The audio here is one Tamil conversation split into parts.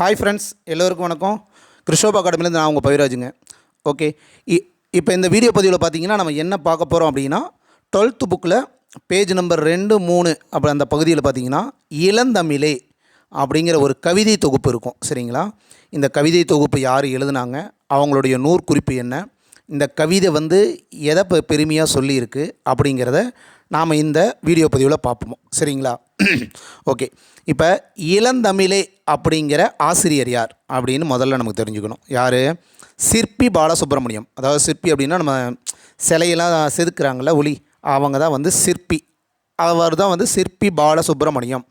ஹாய் ஃப்ரெண்ட்ஸ் எல்லோருக்கும் வணக்கம். கிருஷோப் அகாடமிலேருந்து நான் உங்கள் பவிராஜுங்க. ஓகே இ இப்போ இந்த வீடியோ பதிவில் பார்த்தீங்கன்னா நம்ம என்ன பார்க்க போகிறோம் அப்படின்னா டுவெல்த்து புக்கில் பேஜ் நம்பர் ரெண்டு மூணு அப்படி அந்த பகுதியில் பார்த்தீங்கன்னா இளந்தமிழே அப்படிங்கிற ஒரு கவிதை தொகுப்பு இருக்கும். சரிங்களா? இந்த கவிதை தொகுப்பு யார் எழுதுனாங்க? அவங்களுடைய நூற்குறிப்பு என்ன? இந்த கவிதை வந்து எதை பெருமையாக சொல்லியிருக்கு? அப்படிங்கிறத நாம் இந்த வீடியோ பதிவில் பார்ப்போம். சரிங்களா? ஓகே இப்போ இளந்தமிழே அப்படிங்கிற ஆசிரியர் யார் அப்படின்னு முதல்ல நமக்கு தெரிஞ்சுக்கணும். யார்? சிற்பி பாலசுப்ரமணியம். அதாவது சிற்பி அப்படின்னா நம்ம சிலையெல்லாம் செதுக்குறாங்கள்ல ஒளி அவங்க தான் வந்து சிற்பி. அவர் தான் வந்து சிற்பி பாலசுப்ரமணியம்.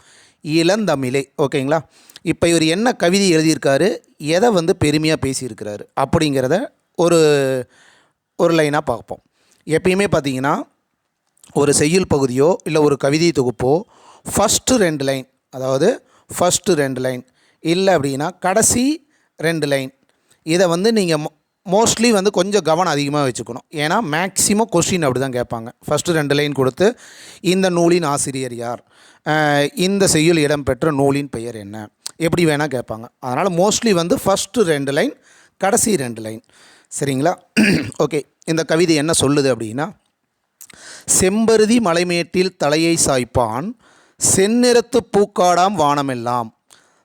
இளந்தமிழே. ஓகேங்களா இப்போ இவர் என்ன கவிதை எழுதியிருக்காரு? எதை வந்து பெருமையாக பேசியிருக்கிறாரு? அப்படிங்கிறத ஒரு ஒரு லைனாக பார்ப்போம். எப்பயுமே பார்த்தீங்கன்னா ஒரு செய்யுள் பகுதியோ இல்லை ஒரு கவிதை தொகுப்போ ஃபஸ்ட்டு ரெண்டு லைன் அதாவது ஃபஸ்ட்டு ரெண்டு லைன் இல்லை அப்படின்னா கடைசி ரெண்டு லைன் இதை வந்து நீங்கள் மோஸ்ட்லி வந்து கொஞ்சம் கவனம் அதிகமாக வச்சுக்கணும். ஏன்னா மேக்ஸிமம் கொஷின் அப்படி தான் கேட்பாங்க. ஃபஸ்ட்டு ரெண்டு லைன் கொடுத்து இந்த நூலின் ஆசிரியர் யார்? இந்த செய்யுள் இடம்பெற்ற நூலின் பெயர் என்ன? எப்படி வேணால் கேட்பாங்க. அதனால் மோஸ்ட்லி வந்து ஃபஸ்ட்டு ரெண்டு லைன் கடைசி ரெண்டு லைன் சரிங்களா? ஓகே இந்த கவிதை என்ன சொல்லுது அப்படின்னா செம்பருதி மலைமேட்டில் தலையை சாய்ப்பான் செந்நிறத்து பூக்காடாம் வானமெல்லாம்.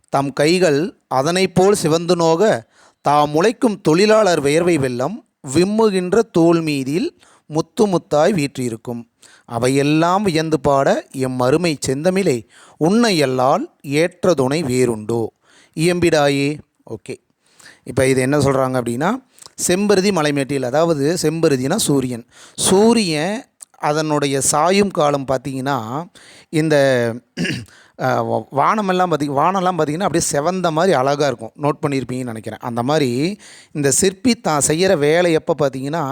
தம் கைகள் அதனைப் போல் சிவந்து நோக தாம் முளைக்கும் தொழிலாளர் வியர்வை வெள்ளம் விம்முகின்ற தோல் மீதில் முத்து முத்தாய் வீற்றிருக்கும். அவையெல்லாம் வியந்து பாட எம் அருமை செந்தமிழே உன்னை அல்லால் ஏற்ற துணை வேறுண்டோ? இயம்பிடாயே. ஓகே. இப்போ இது என்ன சொல்கிறாங்க அப்படின்னா செம்பருதி மலைமேட்டில் அதாவது செம்பருதினா சூரியன். சூரியன் அதனுடைய சாயும் காலம் பார்த்தீங்கன்னா இந்த வானமெல்லாம் பார்த்தி வானம்லாம் பார்த்திங்கன்னா அப்படியே செவந்த மாதிரி அழகாக இருக்கும். நோட் பண்ணியிருப்பீங்கன்னு நினைக்கிறேன். அந்த மாதிரி இந்த சிற்பி தான் செய்கிற வேலை எப்போ பார்த்தீங்கன்னா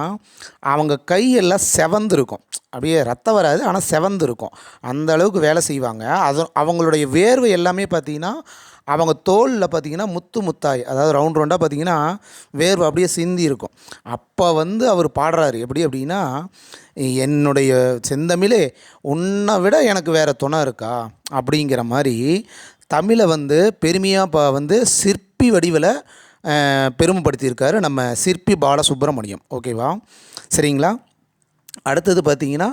அவங்க கையெல்லாம் செவந்திருக்கும். அப்படியே ரத்தம் வராது ஆனால் செவந்து இருக்கும் அந்த அளவுக்கு வேலை செய்வாங்க. அது அவங்களுடைய வேர்வை எல்லாமே பார்த்தீங்கன்னா அவங்க தோலில் பார்த்தீங்கன்னா முத்து முத்தாய் அதாவது ரவுண்ட் ரவுண்டாக பார்த்தீங்கன்னா வேர்வை அப்படியே சிந்தி இருக்கும். அப்போ வந்து அவர் பாடுறாரு. எப்படி அப்படின்னா என்னுடைய செந்தமிழே உன்னை விட எனக்கு வேறு துணை இருக்கா? அப்படிங்கிற மாதிரி தமிழை வந்து பெருமையாக இப்போ வந்து சிற்பி வடிவில் பெருமைப்படுத்தியிருக்காரு நம்ம சிற்பி பாலசுப்ரமணியம். ஓகேவா? சரிங்களா? அடுத்தது பார்த்தீங்கன்னா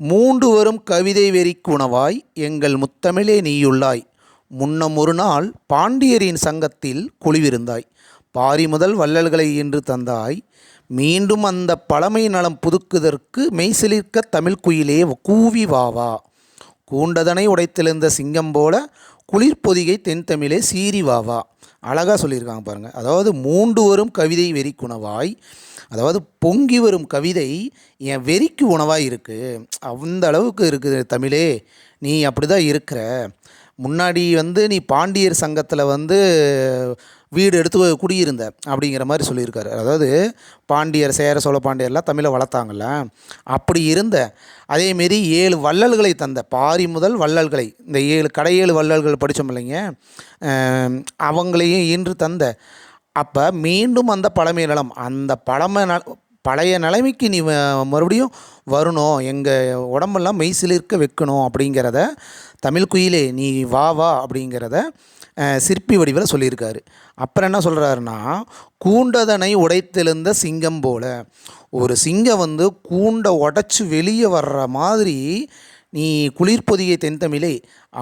மூண்டு வரும் கவிதை வெறிக்குணவாய் எங்கள் முத்தமிழே நீயுள்ளாய் முன்னம் ஒரு நாள் பாண்டியரின் சங்கத்தில் குழுவிருந்தாய் பாரி முதல் வள்ளல்களை இன்று தந்தாய். மீண்டும் அந்த பழமை நலம் புதுக்குதற்கு மெய்சிலிர்க்க தமிழ் குயிலே கூவி வாவா கூண்டதனை உடைத்தெழுந்த சிங்கம் போல குளிர்பொதிகை தென்தமிழே சீறி வாவா அழகாக சொல்லியிருக்காங்க பாருங்கள் அதாவது மூண்டு வரும் கவிதை வெறிக்கு உணவாய் அதாவது பொங்கி வரும் கவிதை என் வெறிக்கு உணவாக இருக்குது அந்த அளவுக்கு இருக்குது தமிழே. நீ அப்படி தான் இருக்கிற. முன்னாடி வந்து நீ பாண்டியர் சங்கத்தில் வந்து வீடு எடுத்து குடியிருந்த அப்படிங்கிற மாதிரி சொல்லியிருக்காரு. அதாவது பாண்டியர் சேர சோழ பாண்டியர்லாம் தமிழை வளர்த்தாங்கல்ல. அப்படி இருந்த அதேமாரி ஏழு வள்ளல்களை தந்த பாரி முதல் வள்ளல்களை இந்த ஏழு கடையேழு வள்ளல்கள் படித்தோம் இல்லைங்க அவங்களையும் இன்று தந்த அப்போ மீண்டும் அந்த பழமை நலம் அந்த பழமை நல பழைய நிலைமைக்கு நீ மறுபடியும் வரணும். எங்கள் உடம்பெல்லாம் மெய்சிலிருக்க வைக்கணும் அப்படிங்கிறத தமிழ் குயிலே நீ வா வா அப்படிங்கிறத சிற்பி வடிவில் சொல்லியிருக்காரு. அப்புறம் என்ன சொல்கிறாருன்னா கூண்டதனை உடைத்தெழுந்த சிங்கம் போல். ஒரு சிங்கம் வந்து கூண்டை உடச்சி வெளியே வர்ற மாதிரி நீ குளிர்பொதியை தென்தமிழே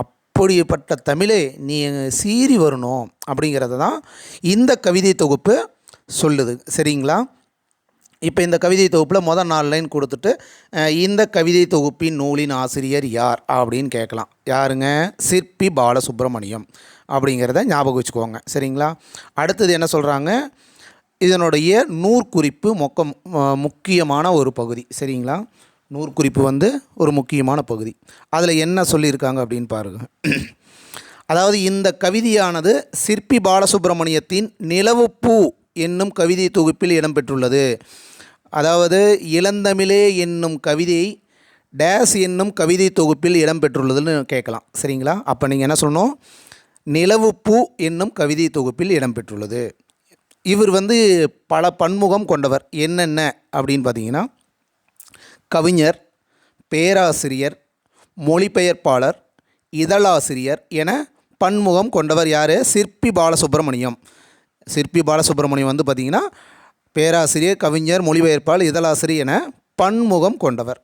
அப்படிப்பட்ட தமிழே நீ சீறி வரணும் அப்படிங்கிறத தான் இந்த கவிதை தொகுப்பு சொல்லுது. சரிங்களா? இப்போ இந்த கவிதை தொகுப்பில் முதல் நாலு லைன் கொடுத்துட்டு இந்த கவிதை தொகுப்பின் நூலின் ஆசிரியர் யார் அப்படின்னு கேட்கலாம். யாருங்க? சிற்பி பாலசுப்ரமணியம் அப்படிங்கிறத ஞாபகம் வச்சுக்கோங்க. சரிங்களா? அடுத்தது என்ன சொல்கிறாங்க இதனுடைய நூற்குறிப்பு மொக்க முக்கியமான ஒரு பகுதி. சரிங்களா? நூற்குறிப்பு வந்து ஒரு முக்கியமான பகுதி. அதில் என்ன சொல்லியிருக்காங்க அப்படின்னு பாருங்கள் அதாவது இந்த கவிதையானது சிற்பி பாலசுப்ரமணியத்தின் நிலவுப்பூ என்னும் கவிதை தொகுப்பில் இடம்பெற்றுள்ளது. அதாவது இளந்தமிழே என்னும் கவிதை டேஸ் என்னும் கவிதை தொகுப்பில் இடம்பெற்றுள்ளதுன்னு கேட்கலாம். சரிங்களா? அப்போ நீங்கள் என்ன சொல்லணும்? நிலவுப்பூ என்னும் கவிதை தொகுப்பில் இடம்பெற்றுள்ளது. இவர் வந்து பல பன்முகம் கொண்டவர். என்னென்ன? அப்படின்னு பார்த்தீங்கன்னா கவிஞர் பேராசிரியர் மொழிபெயர்ப்பாளர் இதழாசிரியர் என பன்முகம் கொண்டவர் யார்? சிற்பி பாலசுப்ரமணியம். சிற்பி பாலசுப்ரமணியம் வந்து பார்த்திங்கன்னா பேராசிரியர் கவிஞர் மொழிபெயர்ப்பாளர் இதழாசிரியர் என பன்முகம் கொண்டவர்.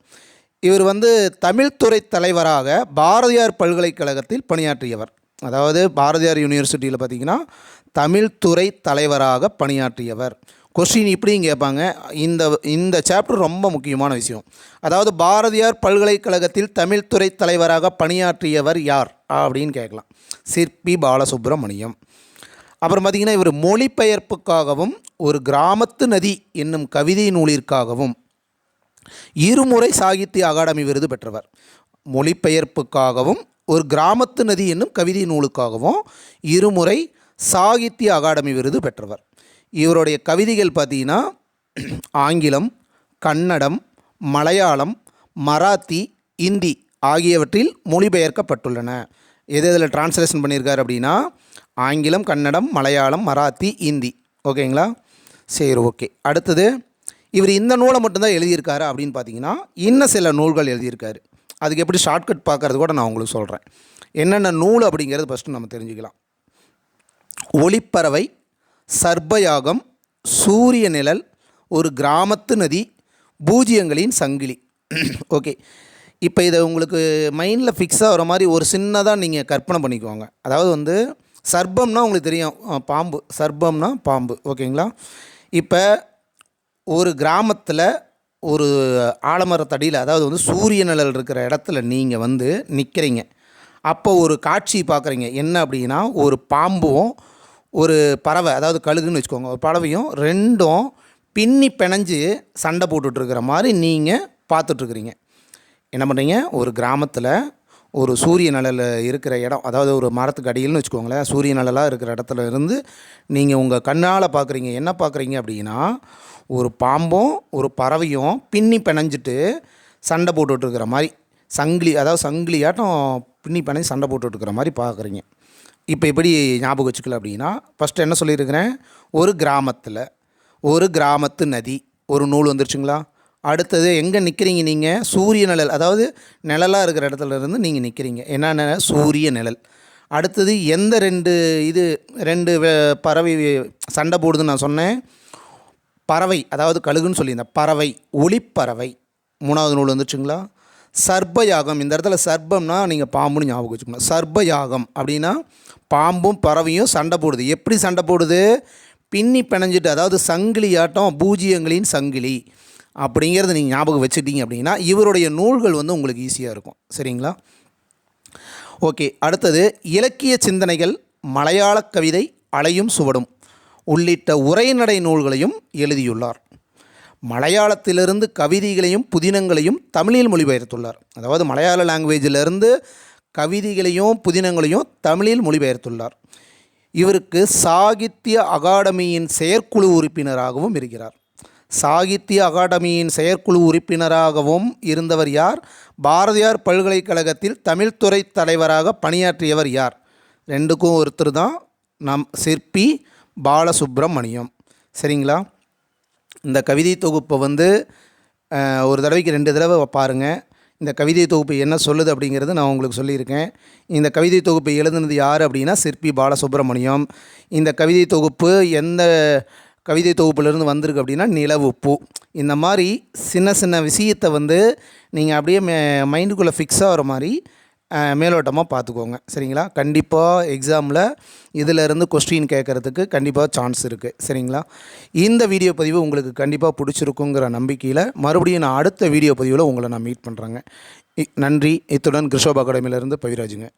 இவர் வந்து தமிழ்துறை தலைவராக பாரதியார் பல்கலைக்கழகத்தில் பணியாற்றியவர். அதாவது பாரதியார் யூனிவர்சிட்டியில் பார்த்தீங்கன்னா தமிழ்துறை தலைவராக பணியாற்றியவர். கொஸ்டின் இப்படியும் கேட்பாங்க. இந்த இந்த சாப்டர் ரொம்ப முக்கியமான விஷயம். அதாவது பாரதியார் பல்கலைக்கழகத்தில் தமிழ்துறை தலைவராக பணியாற்றியவர் யார்? அப்படின்னு கேட்கலாம். சிற்பி பாலசுப்ரமணியம். அப்புறம் பார்த்திங்கன்னா இவர் மொழிபெயர்ப்புக்காகவும் ஒரு கிராமத்து நதி என்னும் கவிதை நூலிற்காகவும் இருமுறை சாகித்ய அகாடமி விருது பெற்றவர். மொழிபெயர்ப்புக்காகவும் ஒரு கிராமத்து நதி என்னும் கவிதை நூலுக்காகவும் இருமுறை சாகித்ய அகாடமி விருது பெற்றவர். இவருடைய கவிதைகள் பார்த்திங்கன்னா ஆங்கிலம் கன்னடம் மலையாளம் மராத்தி இந்தி ஆகியவற்றில் மொழிபெயர்க்கப்பட்டுள்ளன. எது எதில் டிரான்ஸ்லேஷன் பண்ணியிருக்காரு அப்படின்னா ஆங்கிலம் கன்னடம் மலையாளம் மராத்தி இந்தி. ஓகேங்களா? சரி ஓகே. அடுத்தது இவர் இந்த நூலை மட்டும்தான் எழுதியிருக்காரு அப்படின்னு பார்த்தீங்கன்னா இன்னும் சில நூல்கள் எழுதியிருக்காரு. அதுக்கு எப்படி ஷார்ட்கட் பார்க்கறது கூட நான் உங்களுக்கு சொல்கிறேன் என்னென்ன நூல் அப்படிங்கிறது ஃபஸ்ட்டு நம்ம தெரிஞ்சுக்கலாம். ஒளிப்பறவை சர்ப்பயாகம் சூரிய நிழல் ஒரு கிராமத்து நதி பூஜ்ஜியங்களின் சங்கிலி. ஓகே. இப்போ இதை உங்களுக்கு மைண்டில் ஃபிக்ஸ் ஆகிற மாதிரி ஒரு சின்னதாக நீங்கள் கற்பனை பண்ணிக்குவாங்க அதாவது வந்து சர்ப்பம்னா உங்களுக்கு தெரியும். பாம்பு. சர்ப்பம்னா பாம்பு. ஓகேங்களா? இப்போ ஒரு கிராமத்தில் ஒரு ஆலமரத்தடியில் அதாவது வந்து சூரிய நிழல் இருக்கிற இடத்துல நீங்கள் வந்து நிற்கிறீங்க அப்போ ஒரு காட்சி பார்க்குறீங்க. என்ன அப்படின்னா ஒரு பாம்பும் ஒரு பறவை அதாவது கழுகுன்னு வச்சுக்கோங்க. ஒரு பறவையும் ரெண்டும் பின்னி பிணைஞ்சு சண்டை போட்டுட்ருக்கிற மாதிரி நீங்கள் பார்த்துட்ருக்குறீங்க என்ன பண்ணுறீங்க ஒரு கிராமத்தில் ஒரு சூரிய நிழல் இருக்கிற இடம் அதாவது ஒரு மரத்துக்கு அடியில்னு வச்சுக்கோங்களேன் சூரிய நிழலாக இருக்கிற இடத்துல இருந்து நீங்கள் உங்கள் கண்ணால் பார்க்குறீங்க என்ன பார்க்குறீங்க அப்படின்னா ஒரு பாம்பும் ஒரு பறவையும் பின்னி பிணைஞ்சிட்டு சண்டை போட்டுட்ருக்கிற மாதிரி சங்கிலி அதாவது சங்கிலியாட்டம் பின்னி பிணைஞ்சு சண்டை போட்டுட்ருக்கிற மாதிரி பார்க்குறீங்க இப்போ எப்படி ஞாபகம் வச்சுக்கல அப்படின்னா ஃபஸ்ட்டு என்ன சொல்லியிருக்கிறேன்? ஒரு கிராமத்தில் ஒரு கிராமத்து நதி ஒரு நூல் வந்துருச்சுங்களா? அடுத்தது எங்கே நிற்கிறீங்க நீங்கள் சூரிய நிழல். அதாவது நிழலாக இருக்கிற இடத்துல இருந்து நீங்கள் நிற்கிறீங்க என்னென்ன? சூரிய நிழல். அடுத்தது எந்த ரெண்டு இது ரெண்டு பறவை சண்டை போடுதுன்னு நான் சொன்னேன். பறவை அதாவது கழுகுன்னு சொல்லியிருந்தேன். பறவை ஒளிப்பறவை. மூணாவது நூல் வந்துச்சுங்களா சர்பயாகம் இந்த இடத்துல சர்ப்பம்னா நீங்கள் பாம்புன்னு ஞாபகம் வச்சுக்கணும் சர்பயாகம் அப்படின்னா பாம்பும் பறவையும் சண்டை போடுது. எப்படி சண்டை போடுது? பின்னி பிணைஞ்சிட்டு அதாவது சங்கிலி ஆட்டம் பூஜ்ஜியங்களின் சங்கிலி. அப்படிங்கிறத நீங்கள் ஞாபகம் வச்சுட்டீங்க அப்படின்னா இவருடைய நூல்கள் வந்து உங்களுக்கு ஈஸியாக இருக்கும். சரிங்களா? ஓகே அடுத்தது இலக்கிய சிந்தனைகள் மலையாள கவிதை அலையும் சுவடும் உள்ளிட்ட உரைநடை நூல்களையும் எழுதியுள்ளார். மலையாளத்திலிருந்து கவிதைகளையும் புதினங்களையும் தமிழில் மொழிபெயர்த்துள்ளார். அதாவது மலையாள லாங்குவேஜிலிருந்து கவிதைகளையும் புதினங்களையும் தமிழில் மொழிபெயர்த்துள்ளார். இவருக்கு சாகித்ய அகாடமியின் செயற்குழு உறுப்பினராகவும் இருக்கிறார். சாகித்ய அகாடமியின் செயற்குழு உறுப்பினராகவும் இருந்தவர் யார்? பாரதியார் பல்கலைக்கழகத்தில் தமிழ்துறை தலைவராக பணியாற்றியவர் யார்? ரெண்டுக்கும் ஒருத்தர் தான் நம் சிற்பி பாலசுப்ரமணியம். சரிங்களா? இந்த கவிதை தொகுப்பை வந்து ஒரு தடவைக்கு ரெண்டு தடவை பாருங்கள் இந்த கவிதை தொகுப்பு என்ன சொல்லுது அப்படிங்கிறது நான் உங்களுக்கு சொல்லியிருக்கேன். இந்த கவிதை தொகுப்பு எழுதுனது யார் அப்படின்னா சிற்பி பாலசுப்ரமணியம். இந்த கவிதை தொகுப்பு எந்த கவிதை தொகுப்புலேருந்து வந்திருக்கு அப்படின்னா நிலவு பூ. இந்த மாதிரி சின்ன சின்ன விஷயத்தை வந்து நீங்கள் அப்படியே மே மைண்டுக்குள்ளே ஃபிக்ஸ் ஆகிற மாதிரி மேலோட்டமாக பார்த்துக்கோங்க. சரிங்களா? கண்டிப்பாக எக்ஸாமில் இதிலிருந்து கொஸ்டின் கேட்குறதுக்கு கண்டிப்பாக சான்ஸ் இருக்குது சரிங்களா? இந்த வீடியோ பதிவு உங்களுக்கு கண்டிப்பாக பிடிச்சிருக்குங்கிற நம்பிக்கையில் மறுபடியும் நான் அடுத்த வீடியோ பதிவில் உங்களை நான் மீட் பண்ணுறேங்க நன்றி. இத்துடன் கிருஷோப் அகாடமியிலேருந்து பவிராஜுங்க.